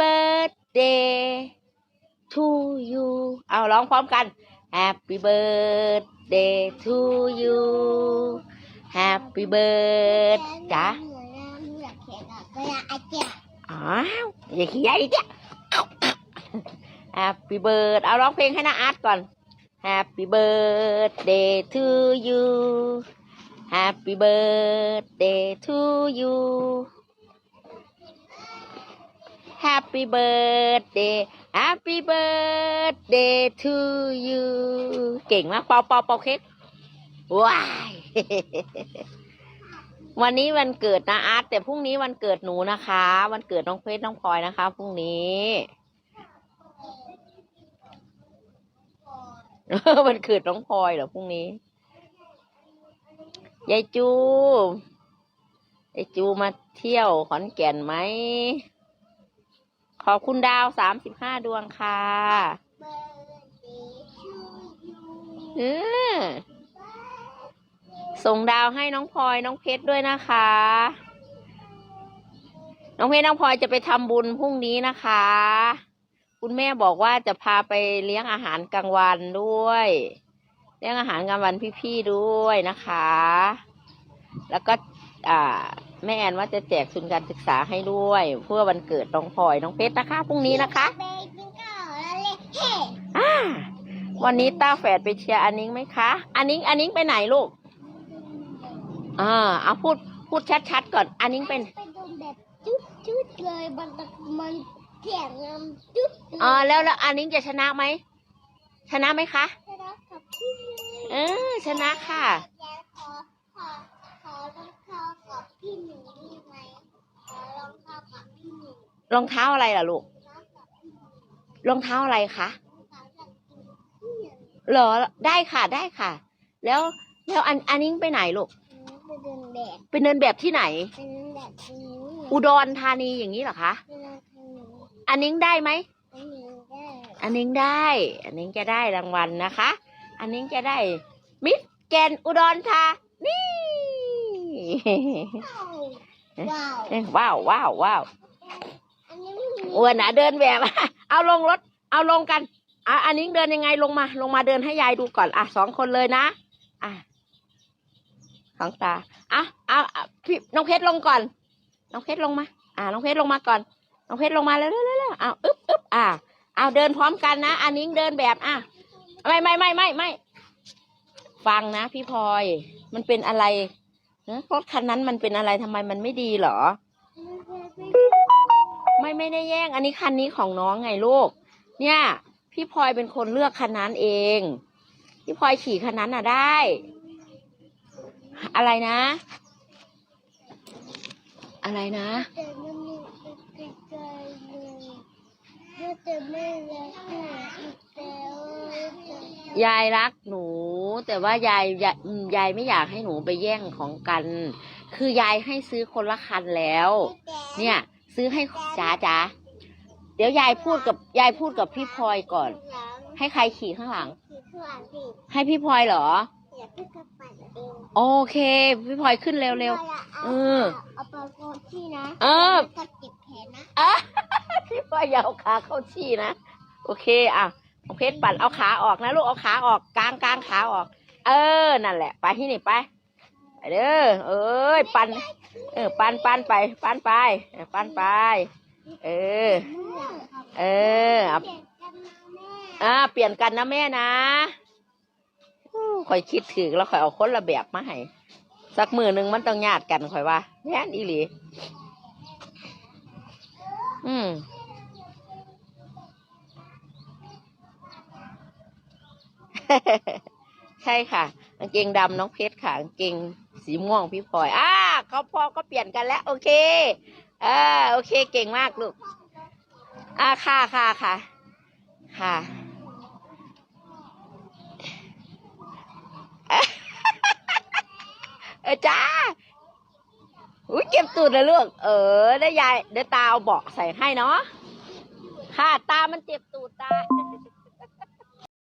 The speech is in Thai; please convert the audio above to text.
birthday to you เอาร้องพร้อมกัน Happy birthday to you Happy birthday จ้ะ อยากเขียนอะเวลาอาจารย์ อ้าวอย่าขี้ใหญ่เนี่ย Happy birthday เอาร้องเพลงให้นาอาร์ตก่อน Happy birthday to you Happy birthday to you Happy birthday Happy birthday to you เก่งมากเป่าเป่าเป่าเค้กว้ายวันนี้วันเกิดนะอาร์ตแต่พรุ่งนี้วันเกิดหนูนะคะ วันเกิดน้องเพชรน้องพลอยนะคะพรุ่งนี้วันเกิดน้องพลอยเหรอพรุ่งนี้ยายจูยายจูมาเที่ยวขอนแก่นไหม ขอบคุณดาวสามสิบห้าดวงค่ะอร์ดีชูยูเอส่งดาวให้น้องพลอยน้องเพชรด้วยนะคะ น้องเพชรน้องพลอยจะไปทำบุญพรุ่งนี้นะคะ คุณแม่บอกว่าจะพาไปเลี้ยงอาหารกลางวันด้วย เลี้ยงอาหารกลางวันพี่ๆด้วยนะคะ แล้วก็อ่า แม่แอนว่าจะแจกทุนการศึกษาให้ด้วย เพื่อวันเกิดน้องพลอยน้องเพชรนะคะพรุ่งนี้นะคะเบกินก็แล้วเลยเฮ้อ่าวันนี้ต้าแฝดไปเชียร์อันนิ้งไหมคะอันนิ้งอันนิ้งไปไหนลูกอ่าเอาพูดพูดชัดๆก่อน อันนิ้งเป็นไปโดนแบบจุดจุดๆเลยมันมันเสียงน้ำจุดเลยอ่าแล้วแล้วอันนิ้งจะชนะไหมชนะไหมคะชนะกับพี่หนึ่งเออชนะค่ะ รองเท้าอะไรล่ะลูก รองเท้ากับพี่หนึ่งรองเท้าอะไรคะรองเท้ากับพี่หนึ่งเหรอ ได้ค่ะได้ค่ะ แล้วแล้วอันอันนิ้งไปไหนลูก ไปเดินแบบไปเดินแบบที่ไหน ไปเดินแบบนี้อุดรธานีอย่างนี้เหรอคะ ไปเดินทางนี้อันนิ้งได้ไหม ไปหนึ่งได้อันนิ้งได้ อันนิ้งจะได้รางวัลนะคะ อันนิ้งจะได้ มิสแกนอุดรธานี ว้าวเอ้ยว้าวว้าวว้าวอันนี้ไม่มี อ้วนนะเดินแบบ เอาลงรถ เอาลงกันอะอันนี้เดินยังไงลงมา ลงมาเดินให้ยายดูก่อน อะสองคนเลยนะอะสองตาอะเอาเอาพี่น้องเพชรลงก่อน น้องเพชรลงมา อะน้องเพชรลงมาก่อน น้องเพชรลงมาเร็วเร็วเร็วเร็วอึ๊บอึ๊บอะเอาเดินพร้อมกันนะอันนี้เดินแบบอะไม่ไม่ไม่ไม่ไม่ฟังนะพี่พลอย มันเป็นอะไรเนะรถคันนั้นมันเป็นอะไรทำไมมันไม่ดีเหรอ ไม่ไม่ได้แย่ง อันนี้คันนี้ของน้องไงลูก เนี่ย พี่พลอยเป็นคนเลือกคันนั้นเอง พี่พลอยขี่คันนั้นอะได้ อะไรนะ อะไรนะแต่มันมีไกลๆเลยาจะไม่รักหนูอีกแล้วยายรักหนู แต่ว่ายายยายยายไม่อยากให้หนูไปแย่งของกัน คือยายให้ซื้อคนละคันแล้ว เนี่ย ซื้อให้จ๋าจ๋าเดี๋ยวยายพูดกับยายพูดกับพี่พลอยก่อนหลังให้ใครขี่ข้างหลังขี่ข้างหลังสิให้พี่พลอยเหรออย่าเพิ่งกระปั่นเองโอเค พี่พลอยขึ้นเร็วเร็วเออเอาปากกดที่นะเออแล้วก็เก็บแขนนะๆอะพี่พลอยอย่าเอาขาเข้าชี้นะโอเคอะของเพชรปั่นเอาขาออกนะลูกเอาขาออกกลางกลางขาออก เออนั่นแหละ ไปที่นี่ไปไป เด้อเอ้ยปันเออปันปันไป ปันไปปันไป เออ เออเปลี่ยนกันนะแม่อ่าเปลี่ยนกันนะแม่นะอู้ข่อยคิดถึงแล้วข่อยเอาคนละแบบมาให้สักมือหนึ่งมันต้องญาติกันข่อยว่าแม่นอีหลีอืมใช่ค่ะกางเกงดำน้องเพชรค่ะกางเกง สีม่วงพี่พลอยอ่าเขาพอก็เปลี่ยนกันแล้ว โอเคเอ่าโอเคเก่งมากลูกอ่าค่ะค่ะค่ะค่ะเออจ้าอุ้ยเก็บตูดเลยลูกเออได้ยายเดี๋ยวตาเอาเบาะใส่ให้เนาะค่ะ ตามันเจ็บตูดตา